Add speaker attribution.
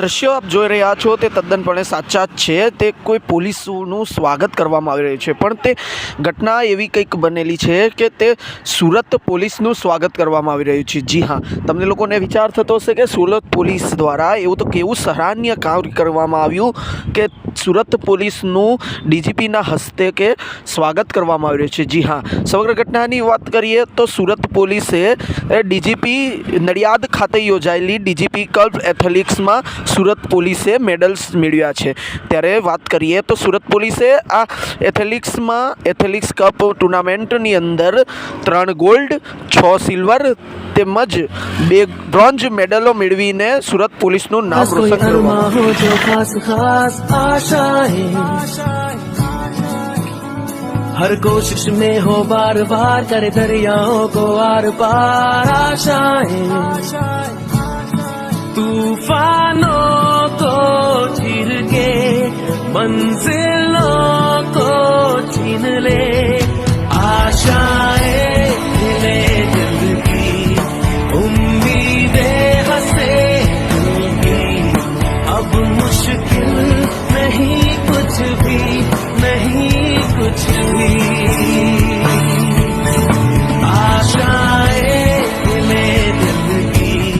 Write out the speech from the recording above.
Speaker 1: દ્રશ્યો આપ જોઈ રહ્યા છો તે તદ્દનપણે સાચા છે. તે કોઈ પોલીસનું સ્વાગત કરવામાં આવી રહ્યું છે. પણ તે ઘટના એવી કંઈક બનેલી છે કે તે સુરત પોલીસનું સ્વાગત કરવામાં આવી રહ્યું છે. જી હા, તમને લોકોને વિચાર થતો હશે કે સુરત પોલીસ દ્વારા એવું તો કેવું સરાહનીય કામ કરવામાં આવ્યું કે સુરત પોલીસનું ડીજીપીના હસ્તે કે સ્વાગત કરવામાં આવી રહ્યું છે. જી હા, સમગ્ર ઘટનાની વાત કરીએ તો સુરત પોલીસે ડીજીપી નડિયાદ ખાતે યોજાયેલી ડીજીપી કલ્પ એથ્લેટિક્સમાં સુરત પોલીસે મેડલ્સ મેળવ્યા છે ત્યારે વાત કરીએ તો સુરત પોલીસે આ એથ્લેટિક્સમાં એથ્લેટિક્સ કપ ટુર્નામેન્ટની અંદર ત્રણ ગોલ્ડ છ સિલ્વર તેમજ બે બ્રોન્ઝ મેડલો મેળવીને સુરત પોલીસનું નામ
Speaker 2: बस कोई
Speaker 1: રોશન કરવામાં
Speaker 2: अरमा हो जो खास खास आशाएं हर कोशिश में हो बार बार करे दरियाओं को आर पार आशाएं मंजिलों को छीन ले